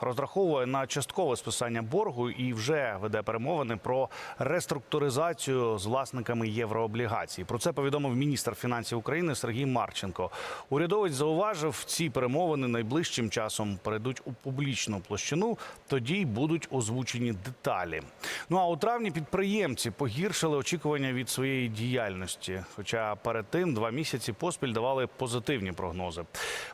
розраховує на часткове списання боргу і вже веде перемовини про реструктуризацію з власниками єврооблігацій. Про це повідомив міністр фінансів України Сергій Марченко. Урядовець зауважив, ці перемовини найближчим часом перейдуть у публічну площину. Тоді й будуть озвучені деталі. Ну а у травні підприємці погіршили очікування від своєї діяльності. Хоча перед тим два місяці поспіль давали позитивні прогнози.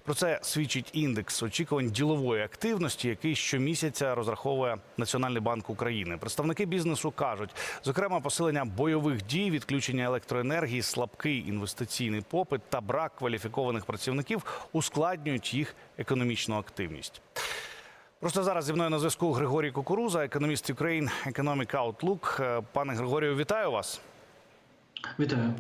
Про це свідчить індекс очікувань ділової активності, який щомісяця розраховує Національний банк України. Представники бізнесу кажуть, зокрема, посилення бойових дій, відключення електроенергії, слабкий інвестиційний попит та брак кваліфікованих працівників ускладнюють їх економічну активність. Просто зараз зі мною на зв'язку Григорій Кукуруза, економіст Ukraine Economic Outlook. Е, Пане Григорію, вітаю вас. Вітаю.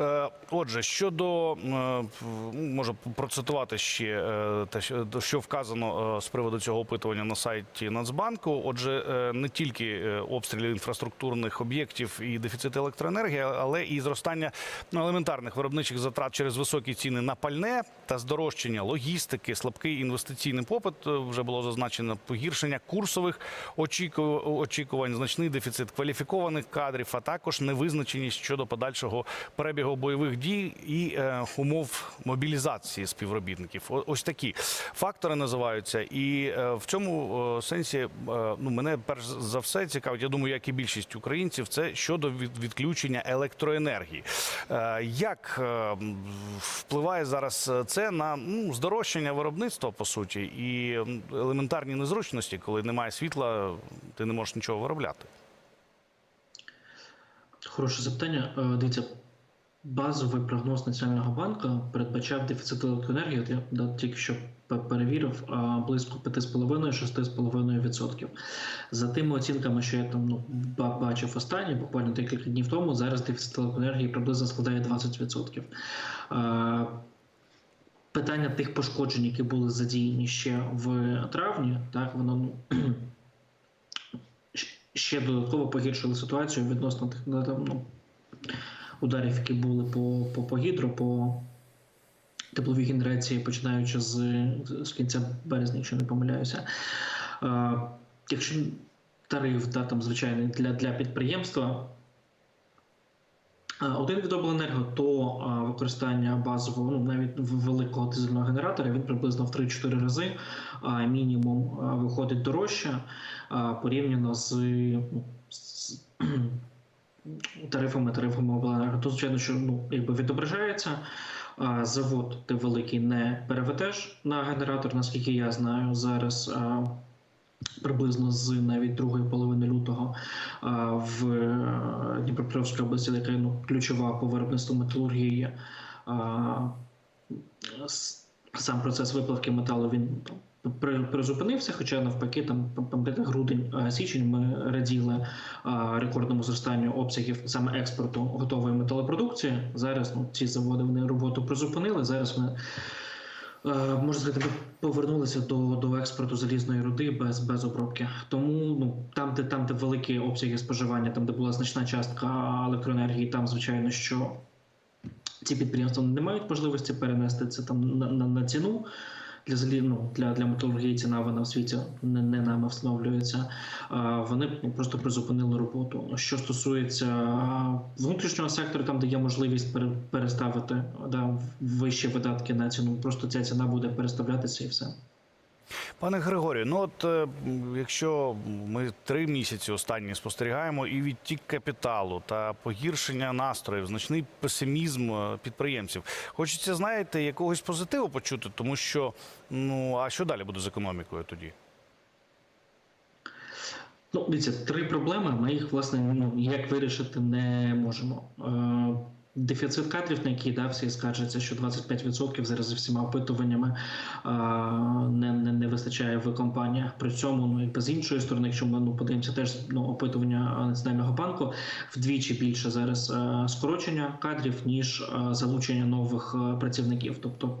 Е, Отже, щодо е, можу процитувати ще е, те, що- вказано з приводу цього опитування на сайті Нацбанку. Отже, не тільки обстріли інфраструктурних об'єктів і дефіцит електроенергії, але і зростання ну, елементарних виробничих затрат через високі ціни на пальне та здорожчання логістики, слабкий інвестиційний попит вже було зазначено погіршення курсових очіку- очікувань, значний дефіцит кваліфікованих кадрів, а також невизначеність щодо подальшого перебігу бойових дій і е, умов мобілізації співробітників. Ось такі фактори називаються. І е, в цьому е, сенсі ну мене перш за все цікавить. Я думаю, як і більшість українців, це щодо від- відключення електроенергії. Як впливає зараз це на ну, здорожчання виробництва по суті і елементарні незручності, коли немає світла, ти не можеш нічого виробляти. Хороше запитання. Дивіться, базовий прогноз Національного банку передбачав дефіцит електроенергії. От я тільки що перевірив близько 5,5-6,5%. За тими оцінками, що я там ну, бачив останні, буквально декілька днів тому, зараз дефіцит електроенергії приблизно складає 20%. Е, Питання тих пошкоджень, які були задіяні ще в травні, так воно ну, ще додатково погіршили ситуацію відносно тих ну, ну, ударів, які були по, по, по гідро, по тепловій генерації, починаючи з, з кінця березня, якщо не помиляюся. Е, якщо тариф да, там, звичайний для, для підприємства. Один від обленерго, то а, використання базового, ну навіть великого дизельного генератора, він приблизно в 3-4 рази а, мінімум а, виходить дорожче порівняно з, ну, з тарифами, тарифами обленерго. То звичайно, що ну якби відображається. А, Завод ти великий не переведеш на генератор, наскільки я знаю зараз. Приблизно з навіть другої половини лютого в е, Дніпропетровській області, яка ну, ключова по виробництву металургії. Сам процес виплавки металу він призупинився, хоча навпаки, там пам'ятаєте, грудень січень ми раділи рекордному зростанню обсягів саме експорту готової металопродукції. Зараз ну, ці заводи вони роботу призупинили. Зараз ми Е, можна сказати, повернулися до, до експорту залізної руди без, без обробки. Тому ну там, де там, де великі обсяги споживання, там де була значна частка електроенергії, там звичайно, що ці підприємства не мають можливості перенести це там на, на, на ціну. Для залі, ну, для, для металургії ціна вона в світі не, не нами встановлюється. А, вони ну, просто призупинили роботу. Що стосується внутрішнього сектору, там де є можливість пере- переставити да, вищі видатки на ціну, просто ця ціна буде переставлятися і все. Пане Григорію, ну от е, якщо ми три місяці останні спостерігаємо і відтік капіталу та погіршення настроїв, значний песимізм е, підприємців, хочеться, знаєте, якогось позитиву почути, тому що ну а що далі буде з економікою тоді? Ну, дивіться, три проблеми. Ми їх власне ну як вирішити не можемо. Е, Дефіцит кадрів, на який да, всі скаржаться, що 25% зараз за всіма опитуваннями а, не, не, не вистачає в компаніях. При цьому, ну і з іншої сторони, якщо ми ну подивимося, теж ну опитування Національного банку вдвічі більше зараз а, скорочення кадрів ніж а, залучення нових е, працівників. Тобто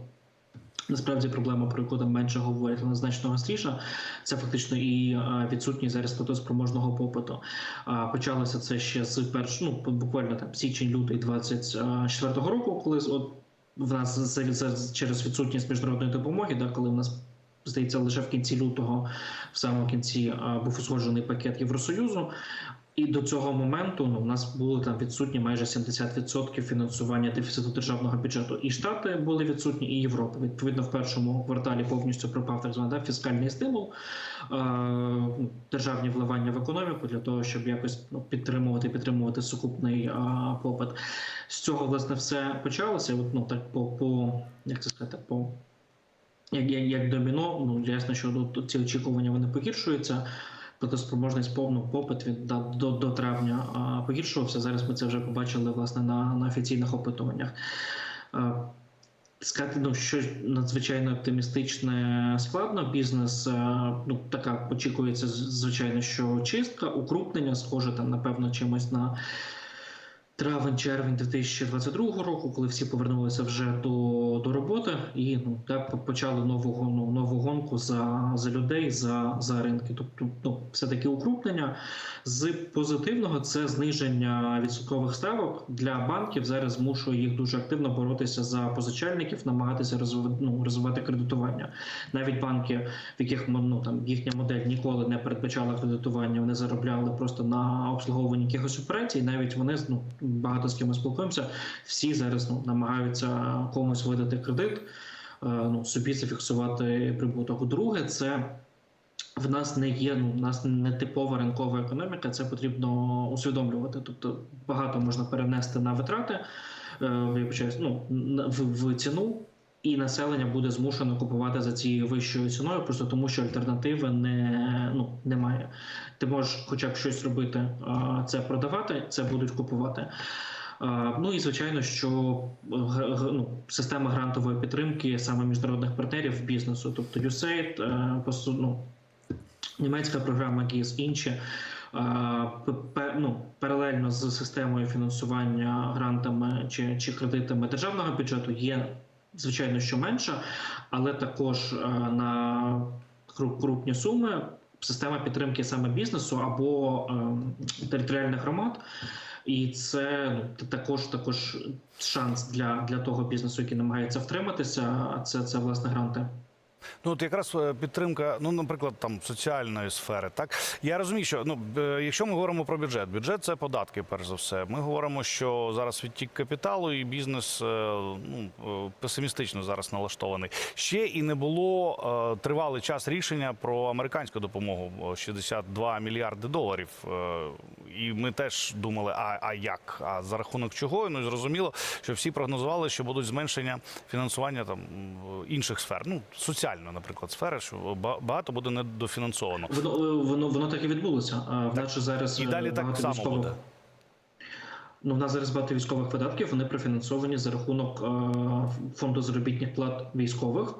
Насправді проблема, про яку там менше говорять, вона значно гостріша. Це фактично і е, відсутність зараз платоспроможного попиту. Почалося це ще з перш, ну буквально там січень-лютий 24-го року, коли от в нас через відсутність міжнародної допомоги, да, коли в нас здається, лише в кінці лютого, в самому кінці а, був узгоджений пакет Євросоюзу. І до цього моменту ну, у нас було там відсутні майже 70% фінансування дефіциту державного бюджету. І Штати були відсутні, і Європа. Відповідно, в першому кварталі повністю пропав так званий да, фіскальний стимул, е- державні вливання в економіку для того, щоб якось ну, підтримувати підтримувати сукупний е- попит. З цього власне все почалося. От, ну так по, по як це сказати, по як, як, як доміно, ну ясно, що тут ці очікування вони погіршуються. Платоспроможність повну попит від до, до травня погіршувався. Зараз ми це вже побачили власне на, на офіційних опитуваннях. А, Сказати, ну що надзвичайно оптимістичне складно. Бізнес ну така очікується звичайно, що чистка, укрупнення, схоже там, напевно, чимось на травень-червень 2022 року, коли всі повернулися вже до, до роботи, і ну так почали нову гону, нову гонку за, за людей, за, за ринки. Тобто, ну все таки укрупнення з позитивного це зниження відсоткових ставок для банків. Зараз змушує їх дуже активно боротися за позичальників, намагатися розвивати, ну, розвивати кредитування. Навіть банки, в яких ну, там їхня модель ніколи не передбачала кредитування, вони заробляли просто на обслуговуванні якихось операцій. Навіть вони ну, багато з ким спілкуємося. Всі зараз ну, намагаються комусь видати кредит, е, ну собі зафіксувати прибуток. Друге, це в нас не є ну, в нас не типова ринкова економіка. Це потрібно усвідомлювати. Тобто багато можна перенести на витрати, е, вибачаюсь, ну в, в ціну. І населення буде змушено купувати за цією вищою ціною, просто тому що альтернативи не ну немає. Ти можеш, хоча б щось робити, це продавати, це будуть купувати. Ну і звичайно, що ну, система грантової підтримки саме міжнародних партнерів бізнесу, тобто USAID, е, ну, німецька програма GIS, інші. ну, паралельно з системою фінансування грантами чи, чи кредитами державного бюджету є звичайно що менша, але також е, на кру- крупні суми система підтримки саме бізнесу або е, територіальних громад. І це ну, також також шанс для, для того бізнесу, який намагається втриматися. а Це, це власне гранти. Ну, от якраз е, підтримка, ну, наприклад, там соціальної сфери. Так я розумію, що ну якщо ми говоримо про бюджет, бюджет це податки, перш за все. Ми говоримо, що зараз відтік капіталу і бізнес е, ну е, песимістично зараз налаштований. Ще і не було е, тривалий час рішення про американську допомогу о, 62 мільярди доларів. Е, І ми теж думали, а, а як? А за рахунок чого? Ну зрозуміло, що всі прогнозували, що будуть зменшення фінансування там інших сфер. Ну соціальної, наприклад, сфери, що ба- багато буде недофінансовано. Воно е, воно воно так і відбулося. А в нас зараз І е, далі так само військових- буде. Ну, в нас зараз багато військових видатків, вони профінансовані за рахунок е, фонду заробітних плат військових.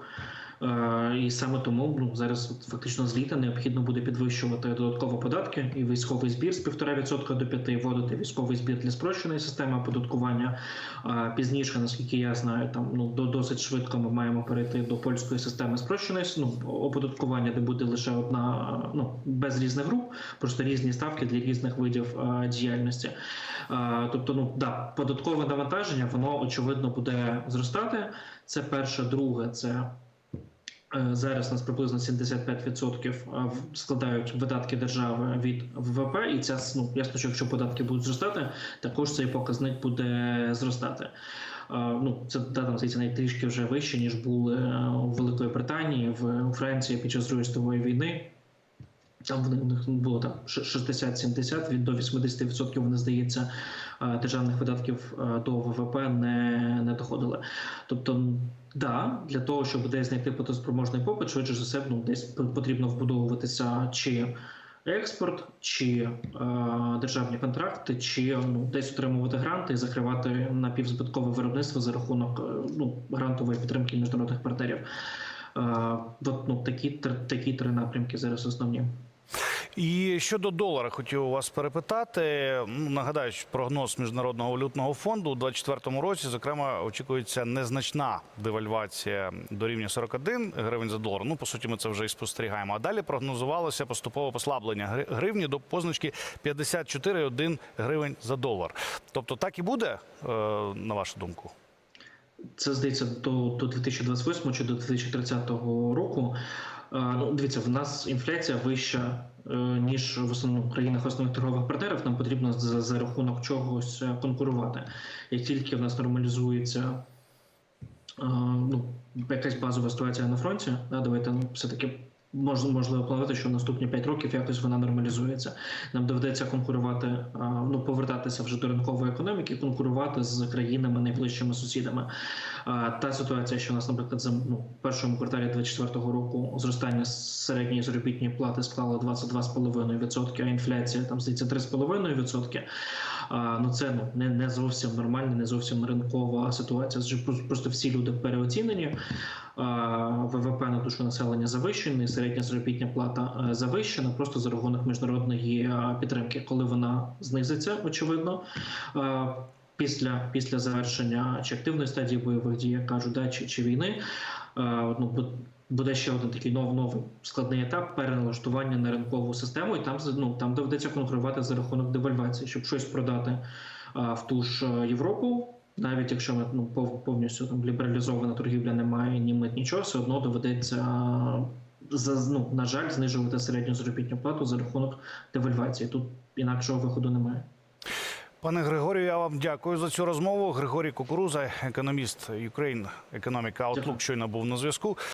Е, і саме тому ну, зараз фактично з літа необхідно буде підвищувати додатково податки і військовий збір з 1,5% до 5%, вводити військовий збір для спрощеної системи оподаткування. Е, пізніше, наскільки я знаю, там ну до досить швидко ми маємо перейти до польської системи спрощеної ну, оподаткування, де буде лише одна е, ну без різних груп, просто різні ставки для різних видів діяльності. Тобто, ну да, податкове навантаження, воно очевидно буде зростати. Це перше, друге, це. Е, Зараз у нас приблизно 75% в- складають видатки держави від ВВП, і ця ну ясно, що якщо податки будуть зростати, також цей показник буде зростати. Е, Ну це там здається навіть трішки вже вище ніж були е, у Великої Британії в Франції під час Другої світової війни. Там у них було там ш- 60-70, від до 80% вони здається е, державних видатків е, до ВВП не, не доходили. Тобто, да, для того, щоб десь знайти платоспроможний попит, швидше за все, ну десь потрібно вбудовуватися чи експорт, чи е, державні контракти, чи ну десь отримувати гранти і закривати напівзбиткове виробництво за рахунок е, ну грантової підтримки міжнародних партнерів. Е, от, ну такі такі три напрямки зараз основні. І щодо долара, хотів вас перепитати. Ну, Нагадаю, прогноз міжнародного валютного фонду у 2024 році, зокрема, очікується незначна девальвація до рівня 41 гривень за долар. Ну, по суті, ми це вже і спостерігаємо. А далі прогнозувалося поступове послаблення гривні до позначки 54,1 гривень за долар. Тобто, так і буде, е, на вашу думку? Це здається до, до 2028 чи до 2030 року. Ну, дивіться, в нас інфляція вища, е, ніж в основному країнах основних торгових партнерів. Нам потрібно за, за рахунок чогось е, конкурувати. Як тільки в нас нормалізується е, ну, якась базова ситуація на фронті, да, давайте ну, все-таки можна можливо планувати, що в наступні 5 років якось вона нормалізується. Нам доведеться конкурувати, ну повертатися вже до ринкової економіки, конкурувати з країнами найближчими сусідами. Та ситуація, що у нас, наприклад, за ну, першому кварталі 2024 року зростання середньої заробітної плати склало 22,5%, а інфляція там здається 3,5%. Ну це ну не, не зовсім нормальна, не зовсім ринкова ситуація. Просто- всі люди переоцінені. ВВП на душу населення завищений, середня заробітня плата е, завищена просто за рахунок міжнародної е, підтримки. Коли вона знизиться, очевидно. е, Після, після завершення чи активної стадії бойових дій, як кажуть, да, чи, чи війни, ну, бу- буде ще один такий нов, новий складний етап переналаштування на ринкову систему, і там ну, там доведеться конкурувати за рахунок девальвації, щоб щось продати е, в ту ж е, Європу. Навіть якщо ми ну, повністю там лібералізована торгівля немає ні мит, нічого, все одно доведеться е, за ну, на жаль знижувати середню заробітну плату за рахунок девальвації. Тут інакшого виходу немає. Пане Григорію, я вам дякую за цю розмову. Григорій Кукуруза, економіст Ukraine Economic Outlook, щойно був на зв'язку.